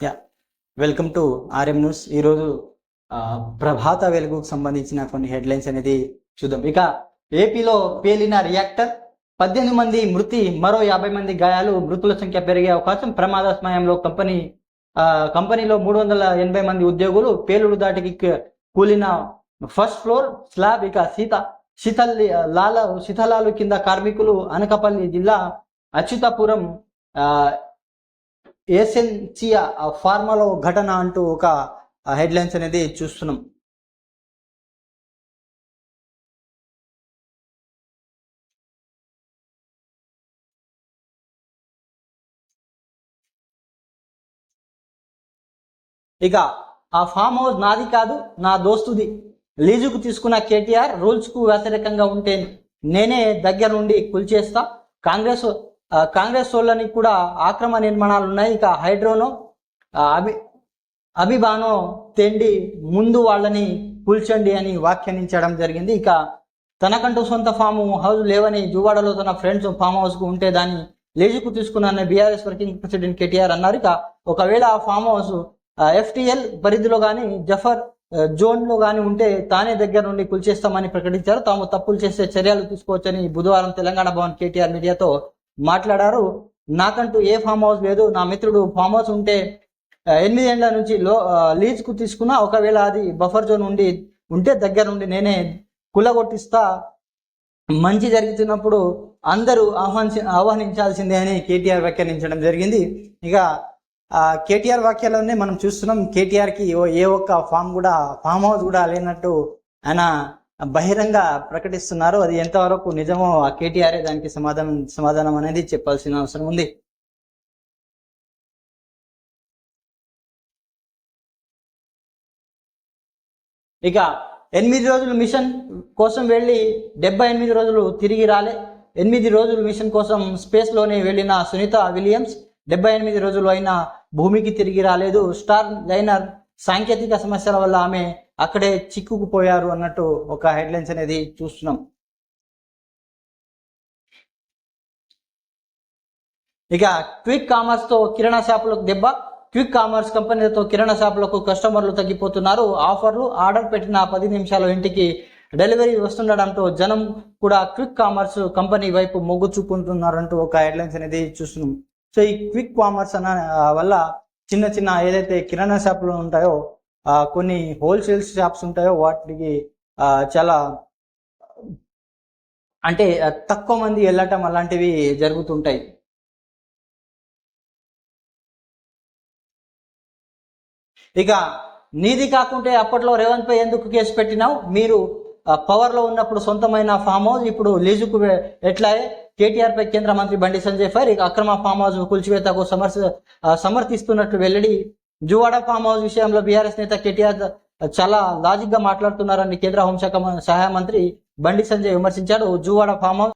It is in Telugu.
Yeah. Welcome to RM news. ఈరోజు ఆ, ప్రభాత వెలుగుకు సంబంధించిన కొన్ని హెడ్లైన్స్ అనేది చూద్దాం. ఇక ఏపీలో పేలిన రియాక్టర్ పద్దెనిమిది మంది మృతి మరో యాభై మంది గాయాలు మృతుల సంఖ్య పెరిగే అవకాశం ప్రమాద సమయంలో కంపెనీ ఆ, కంపెనీలో మూడు వందల ఎనభై మంది ఉద్యోగులు పేలుడు దాటికి కూలిన ఫస్ట్ ఫ్లోర్ స్లాబ్. ఇక సీత శీతల్ లాల శీతలాలు కింద కార్మికులు అనకాపల్లి జిల్లా అచ్యుతాపురం ఆ, ఏసెన్సియా ఫార్మాలో ఘటన అంటూ ఒక హెడ్లైన్స్ అనేది చూస్తున్నాం. ఇక ఆ ఫామ్ హౌస్ నాది కాదు నా దోస్తుది. లీజుకు తీసుకున్న కేటీఆర్ రూల్స్కు వ్యతిరేకంగా ఉంటే నేనే దగ్గర నుండి కుల్చేస్తా కాంగ్రెస్ కాంగ్రెస్ వాళ్ళని కూడా ఆక్రమ నిర్మాణాలు ఉన్నాయి. ఇక హైడ్రోనో అభి అభిబానో తెండి ముందు వాళ్ళని కూల్చండి అని వ్యాఖ్యానించడం జరిగింది. ఇక తనకంటూ సొంత ఫామ్ హౌస్ లేవని జువాడలో తన ఫ్రెండ్స్ ఫామ్ హౌస్కు ఉంటే దాన్ని లేజుకు తీసుకున్న బీఆర్ఎస్ వర్కింగ్ ప్రెసిడెంట్ కేటీఆర్ అన్నారు. ఇక ఒకవేళ ఆ ఫామ్ హౌస్ ఎఫ్టిఎల్ పరిధిలో కానీ జఫర్ జోన్లో జోన్లో కానీ ఉంటే తానే దగ్గర నుండి కూల్చేస్తామని ప్రకటించారు. తాము తప్పులు చేసే చర్యలు తీసుకోవచ్చని బుధవారం తెలంగాణ భవన్ కేటీఆర్ మీడియాతో మాట్లాడారు. నాకంటూ ఏ ఫామ్ హౌస్ లేదు. నా మిత్రుడు ఫామ్ హౌస్ ఉంటే ఎనిమిది ఏళ్ళ నుంచి లో లీజ్కు తీసుకున్నా ఒకవేళ అది బఫర్ జోన్ ఉండి ఉంటే దగ్గర నుండి నేనే కులగొట్టిస్తా. మంచి జరుగుతున్నప్పుడు అందరూ ఆహ్వానించి ఆహ్వానించాల్సిందే అని కేటీఆర్ వ్యాఖ్యానించడం జరిగింది. ఇక ఆ కేటీఆర్ వ్యాఖ్యలోనే మనం చూస్తున్నాం కేటీఆర్కి ఓ- ఏ ఒక్క ఫామ్ కూడా ఫామ్ హౌస్ కూడా లేనట్టు ఆయన బహిరంగ ప్రకటిస్తున్నారు అది ఎంతవరకు నిజమో ఆ కేటీఆర్ దానికి సమాధానం సమాధానం అనేది చెప్పాల్సిన అవసరం ఉంది. ఇక ఎనిమిది రోజులు మిషన్ కోసం వెళ్ళి డెబ్బై ఎనిమిది రోజులు తిరిగి రాలే. ఎనిమిది రోజులు మిషన్ కోసం స్పేస్లోనే వెళ్ళిన సునీత విలియమ్స్ డెబ్బై ఎనిమిది రోజులు అయినా భూమికి తిరిగి రాలేదు. స్టార్ లైనర్ సాంకేతిక సమస్యల వల్ల ఆమె అక్కడే చిక్కుకుపోయారు అన్నట్టు ఒక హెడ్లైన్స్ అనేది చూస్తున్నాం. ఇక క్విక్ కామర్స్తో కిరాణా షాపులకు దెబ్బ క్విక్ కామర్స్ కంపెనీలతో కిరాణా షాపులకు కస్టమర్లు తగ్గిపోతున్నారు. ఆఫర్లు ఆర్డర్ పెట్టిన పది నిమిషాల ఇంటికి డెలివరీ వస్తుండడంతో జనం కూడా క్విక్ కామర్స్ కంపెనీ వైపు మొగ్గు చూపుతున్నారంటూ ఒక హెడ్లైన్స్ అనేది చూస్తున్నాం. సో ఈ క్విక్ కామర్స్ అన్న వల్ల చిన్న చిన్న ఏదైతే కిరాణా షాపులు ఉంటాయో కొన్ని హోల్సేల్ షాప్స్ ఉంటాయో వాటికి చాలా అంటే తక్కువ మంది వెళ్ళటం అలాంటివి జరుగుతుంటాయి. ఇక నీది కాకుంటే అప్పట్లో రేవంత్ పై ఎందుకు కేసు పెట్టినావు? మీరు పవర్లో ఉన్నప్పుడు సొంతమైన ఫామ్ హౌస్ ఇప్పుడు లీజుకు ఎట్లా? కేటీఆర్ పై కేంద్ర మంత్రి బండి సంజయ్ ఫైర్ ఇక అక్రమ ఫామ్ హౌస్ కూల్చివేతకు సమర్ సమర్థిస్తున్నట్లు వెల్లడి. జువాడ ఫామ్ హౌస్ విషయంలో బీఆర్ఎస్ నేత కేటీఆర్ చాలా లాజిక్గా మాట్లాడుతున్నారని కేంద్ర హోంశాఖ సహాయ మంత్రి Bandi Sanjay విమర్శించాడు. Juvvada farm house